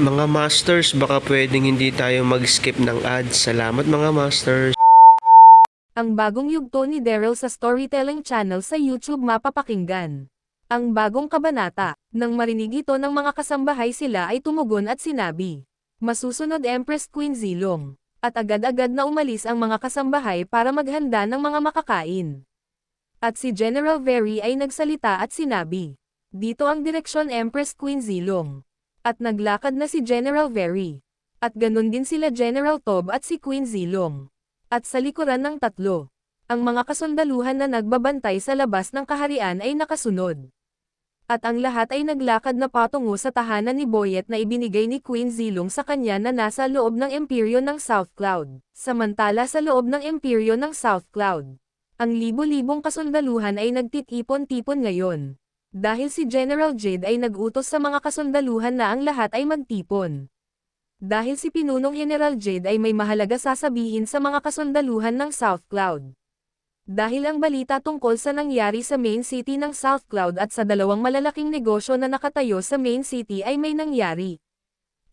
Mga Masters, baka pwedeng hindi tayo mag-skip ng ads. Salamat mga Masters. Ang bagong yugto ni Daryl sa Storytelling Channel sa YouTube mapapakinggan. Ang bagong kabanata, nang marinig ito ng mga kasambahay sila ay tumugon at sinabi, Masusunod Empress Queen Zilong. At agad-agad na umalis ang mga kasambahay para maghanda ng mga makakain. At si General Very ay nagsalita at sinabi, Dito ang direksyon Empress Queen Zilong. At naglakad na si General Very. At ganun din sila General Tob at si Queen Zilong. At sa likuran ng tatlo, ang mga kasundaluhan na nagbabantay sa labas ng kaharian ay nakasunod. At ang lahat ay naglakad na patungo sa tahanan ni Boyet na ibinigay ni Queen Zilong sa kanya na nasa loob ng imperyo ng South Cloud, samantala sa loob ng imperyo ng South Cloud. Ang libo-libong kasundaluhan ay nagtitipon-tipon ngayon. Dahil si General Jade ay nagutos sa mga kasundaluhan na ang lahat ay magtipon. Dahil si Pinunong General Jade ay may mahalaga sasabihin sa mga kasundaluhan ng South Cloud. Dahil ang balita tungkol sa nangyari sa main city ng South Cloud at sa dalawang malalaking negosyo na nakatayo sa main city ay may nangyari.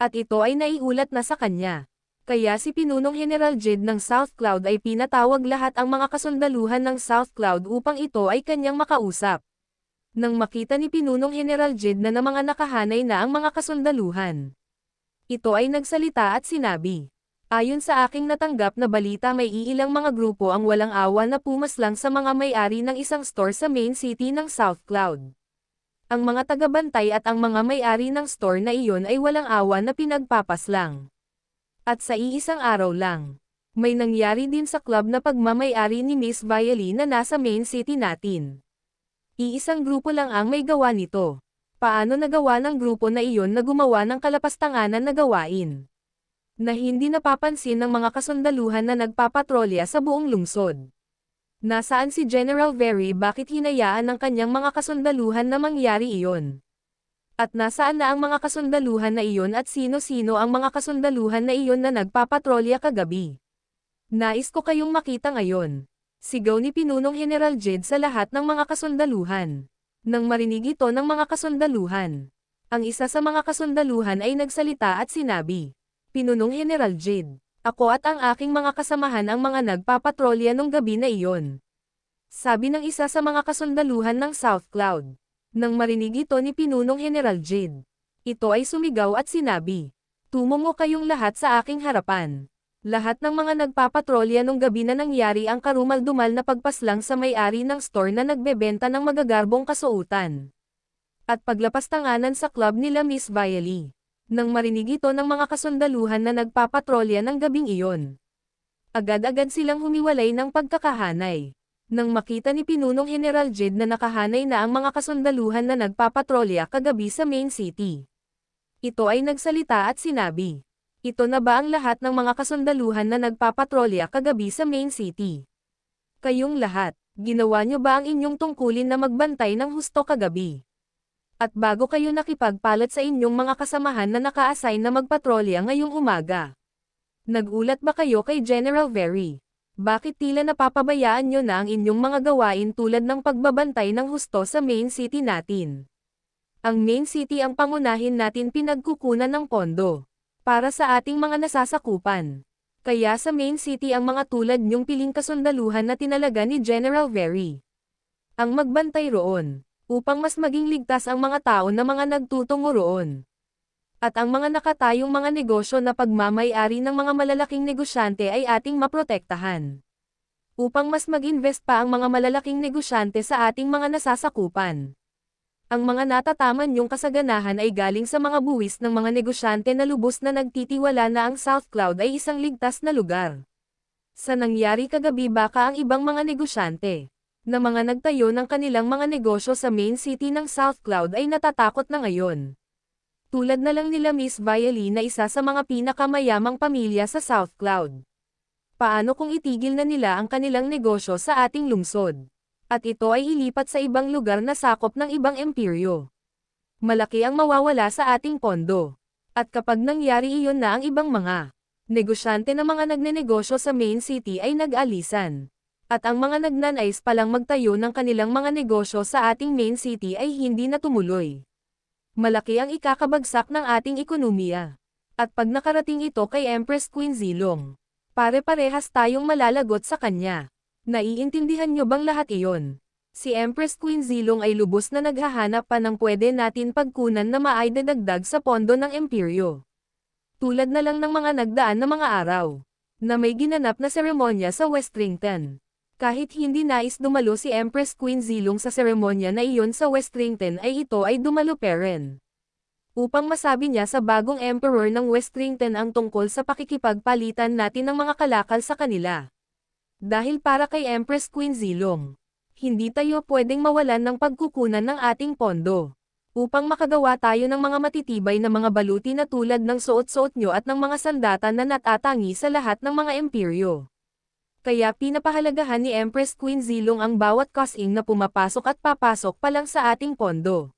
At ito ay naiulat na sa kanya. Kaya si Pinunong General Jade ng South Cloud ay pinatawag lahat ang mga kasundaluhan ng South Cloud upang ito ay kanyang makausap. Nang makita ni Pinunong General Jade na na mga nakahanay na ang mga kasundaluhan. Ito ay nagsalita at sinabi. Ayon sa aking natanggap na balita may iilang mga grupo ang walang awa na pumaslang sa mga may-ari ng isang store sa main city ng South Cloud. Ang mga tagabantay at ang mga may-ari ng store na iyon ay walang awa na pinagpapaslang. At sa iisang araw lang, may nangyari din sa club na pagmamayari ni Miss Viley na nasa main city natin. Iisang grupo lang ang may gawa nito. Paano nagawa ng grupo na iyon na gumawa ng kalapastanganan na gawain? Na hindi napapansin ng mga kasundaluhan na nagpapatrolya sa buong lungsod. Nasaan si General Very bakit hinayaan ng kanyang mga kasundaluhan na mangyari iyon? At nasaan na ang mga kasundaluhan na iyon at sino-sino ang mga kasundaluhan na iyon na nagpapatrolya kagabi? Nais ko kayong makita ngayon. Sigaw ni Pinunong General Jed sa lahat ng mga kasundaluhan. Nang marinig ito ng mga kasundaluhan, ang isa sa mga kasundaluhan ay nagsalita at sinabi, Pinunong General Jade, ako at ang aking mga kasamahan ang mga nagpapatrolya nung gabi na iyon. Sabi ng isa sa mga kasundaluhan ng South Cloud. Nang marinig ito ni Pinunong General Jade, ito ay sumigaw at sinabi, Tumungo kayong lahat sa aking harapan. Lahat ng mga nagpapatrolya nung gabi na nangyari ang karumal-dumal na pagpaslang sa may-ari ng store na nagbebenta ng magagarbong kasuutan. At paglapastanganan sa club nila Miss Viley. Nang marinig ito ng mga kasundaluhan na nagpapatrolya ng gabing iyon. Agad-agad silang humiwalay ng pagkakahanay. Nang makita ni Pinunong General Jed na nakahanay na ang mga kasundaluhan na nagpapatrolya kagabi sa main city. Ito ay nagsalita at sinabi. Ito na ba ang lahat ng mga kasundaluhan na nagpapatrolya kagabi sa main city? Kayong lahat, ginawa nyo ba ang inyong tungkulin na magbantay ng husto kagabi? At bago kayo nakipagpalat sa inyong mga kasamahan na naka-assign na magpatrolya ngayong umaga? Nagulat ba kayo kay General Very? Bakit tila napapabayaan nyo na ang inyong mga gawain tulad ng pagbabantay ng husto sa main city natin? Ang main city ang pangunahin natin pinagkukunan ng pondo para sa ating mga nasasakupan. Kaya sa main city ang mga tulad niyong piling kasundaluhan na tinalaga ni General Very. Ang magbantay roon, upang mas maging ligtas ang mga tao na mga nagtutungo roon. At ang mga nakatayong mga negosyo na pagmamayari ng mga malalaking negosyante ay ating maprotektahan. Upang mas mag-invest pa ang mga malalaking negosyante sa ating mga nasasakupan. Ang mga natataman niyong kasaganahan ay galing sa mga buwis ng mga negosyante na lubos na nagtitiwala na ang South Cloud ay isang ligtas na lugar. Sa nangyari kagabi baka ang ibang mga negosyante, na mga nagtayo ng kanilang mga negosyo sa main city ng South Cloud ay natatakot na ngayon. Tulad na lang nila Miss Violin na isa sa mga pinakamayamang pamilya sa South Cloud. Paano kung itigil na nila ang kanilang negosyo sa ating lungsod? At ito ay ilipat sa ibang lugar na sakop ng ibang emperyo. Malaki ang mawawala sa ating pondo. At kapag nangyari iyon na ang ibang mga negosyante na mga nagnenegosyo sa main city ay nag-alisan. At ang mga nagnanais palang magtayo ng kanilang mga negosyo sa ating main city ay hindi na tumuloy. Malaki ang ikakabagsak ng ating ekonomiya. At pag nakarating ito kay Empress Queen Zilong, pare-parehas tayong malalagot sa kanya. Naiintindihan nyo bang lahat iyon? Si Empress Queen Zilong ay lubos na naghahanap pa ng pwede natin pagkunan na maaidadagdag sa pondo ng emperyo. Tulad na lang ng mga nagdaan na mga araw, na may ginanap na seremonya sa Westrington. Kahit hindi nais dumalo si Empress Queen Zilong sa seremonya na iyon sa Westrington ay ito ay dumalo pa rin. Upang masabi niya sa bagong emperor ng Westrington ang tungkol sa pakikipagpalitan natin ng mga kalakal sa kanila. Dahil para kay Empress Queen Zilong, hindi tayo pwedeng mawalan ng pagkukunan ng ating pondo. Upang makagawa tayo ng mga matitibay na mga baluti na tulad ng suot-suot nyo at ng mga sandata na natatangi sa lahat ng mga emperyo. Kaya pinapahalagahan ni Empress Queen Zilong ang bawat kasing na pumapasok at papasok pa lang sa ating pondo.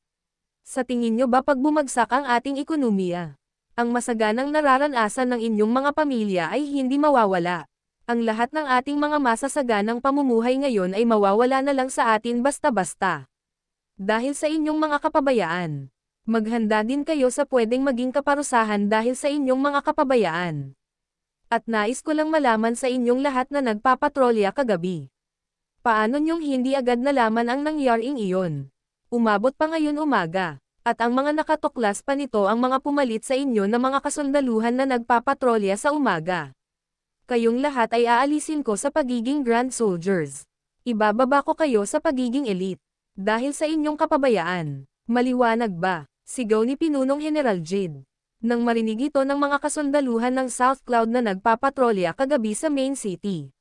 Sa tingin nyo ba pag bumagsak ang ating ekonomiya? Ang masaganang nararanasan ng inyong mga pamilya ay hindi mawawala. Ang lahat ng ating mga masasaganang pamumuhay ngayon ay mawawala na lang sa atin basta-basta. Dahil sa inyong mga kapabayaan. Maghanda din kayo sa pwedeng maging kaparusahan dahil sa inyong mga kapabayaan. At nais ko lang malaman sa inyong lahat na nagpapatrolya kagabi. Paano niyong hindi agad nalaman ang nangyaring iyon? Umabot pa ngayon umaga. At ang mga nakatuklas pa nito ang mga pumalit sa inyo na mga kasundaluhan na nagpapatrolya sa umaga kayong lahat ay aalisin ko sa pagiging Grand Soldiers. Ibababa ko kayo sa pagiging elite. Dahil sa inyong kapabayaan. Maliwanag ba? Sigaw ni Pinunong General Jade. Nang marinig ito ng mga kasundaluhan ng South Cloud na nagpapatrolya kagabi sa main city.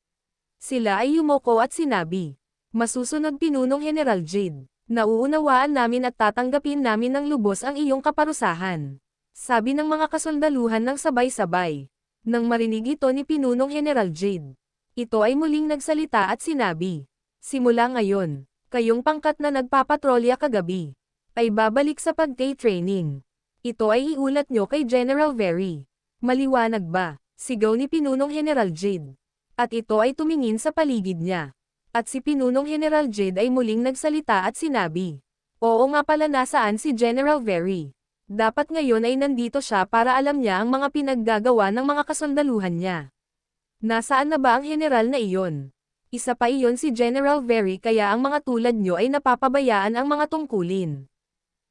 Sila ay yumoko at sinabi. Masusunod Pinunong General Jade. Nauunawaan namin at tatanggapin namin ng lubos ang iyong kaparusahan. Sabi ng mga kasundaluhan ng sabay-sabay. Nang marinig ito ni Pinunong General Jade, ito ay muling nagsalita at sinabi, Simula ngayon, kayong pangkat na nagpapatrolya kagabi, ay babalik sa pag-training. Ito ay iulat nyo kay General Very. Maliwanag ba? Sigaw ni Pinunong General Jade. At ito ay tumingin sa paligid niya. At si Pinunong General Jade ay muling nagsalita at sinabi, Oo nga pala nasaan si General Very. Dapat ngayon ay nandito siya para alam niya ang mga pinaggagawa ng mga kasundaluhan niya. Nasaan na ba ang general na iyon? Isa pa iyon si General Very kaya ang mga tulad nyo ay napapabayaan ang mga tungkulin.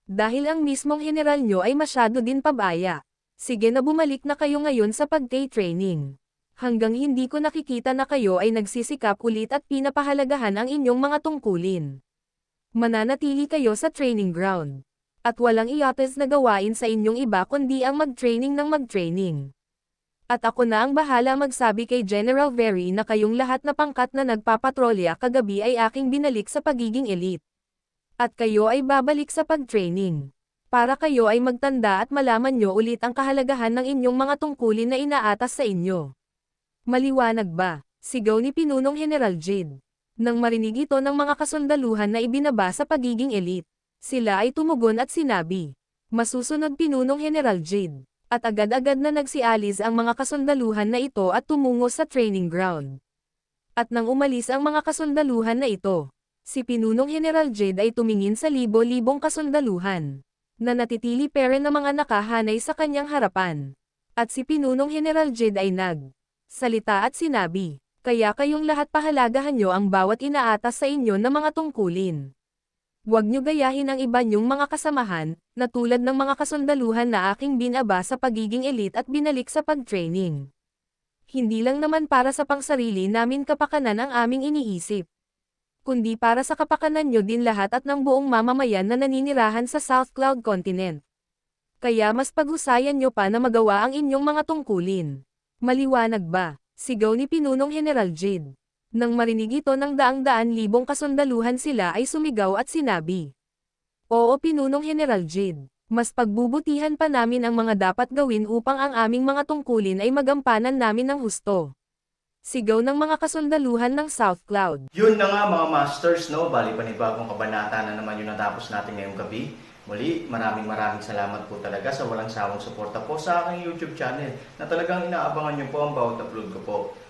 Dahil ang mismong general nyo ay masyado din pabaya. Sige na bumalik na kayo ngayon sa pag-training. Hanggang hindi ko nakikita na kayo ay nagsisikap ulit at pinapahalagahan ang inyong mga tungkulin. Mananatili kayo sa training ground at walang iyates na gawain sa inyong iba kundi ang mag-training ng mag-training. At ako na ang bahala magsabi kay General Very na kayong lahat na pangkat na nagpapatrolya kagabi ay aking binalik sa pagiging elite. At kayo ay babalik sa pag-training. Para kayo ay magtanda at malaman nyo ulit ang kahalagahan ng inyong mga tungkulin na inaatas sa inyo. Maliwanag ba? Sigaw ni Pinunong General Jade. Nang marinig ito ng mga kasundaluhan na ibinaba sa pagiging elite. Sila ay tumugon at sinabi. Masusunod pinunong General Jade. At agad-agad na nagsialis ang mga kasundaluhan na ito at tumungo sa training ground. At nang umalis ang mga kasundaluhan na ito, si Pinunong General Jade ay tumingin sa libo-libong kasundaluhan na natitili pere na mga nakahanay sa kanyang harapan. At si Pinunong General Jade ay nag salita at sinabi, kaya kayong lahat pahalagahan nyo ang bawat inaatas sa inyo na mga tungkulin. Huwag niyo gayahin ang iba niyong mga kasamahan, na tulad ng mga kasundaluhan na aking binaba sa pagiging elite at binalik sa pag-training. Hindi lang naman para sa pangsarili namin kapakanan ang aming iniisip. Kundi para sa kapakanan niyo din lahat at ng buong mamamayan na naninirahan sa South Cloud Continent. Kaya mas paghusayan niyo pa na magawa ang inyong mga tungkulin. Maliwanag ba? Sigaw ni Pinunong General Jid. Nang marinig ito ng daang-daan libong kasundaluhan sila ay sumigaw at sinabi. Oo Pinunong General Jid. Mas pagbubutihan pa namin ang mga dapat gawin upang ang aming mga tungkulin ay magampanan namin ng husto. Sigaw ng mga kasundaluhan ng South Cloud. Yun na nga mga masters, no? Bali panibagong kabanata na naman yung natapos natin ngayong gabi. Muli, maraming maraming salamat po talaga sa walang sawang suporta po sa aking YouTube channel na talagang inaabangan nyo po ang bawat upload ko po.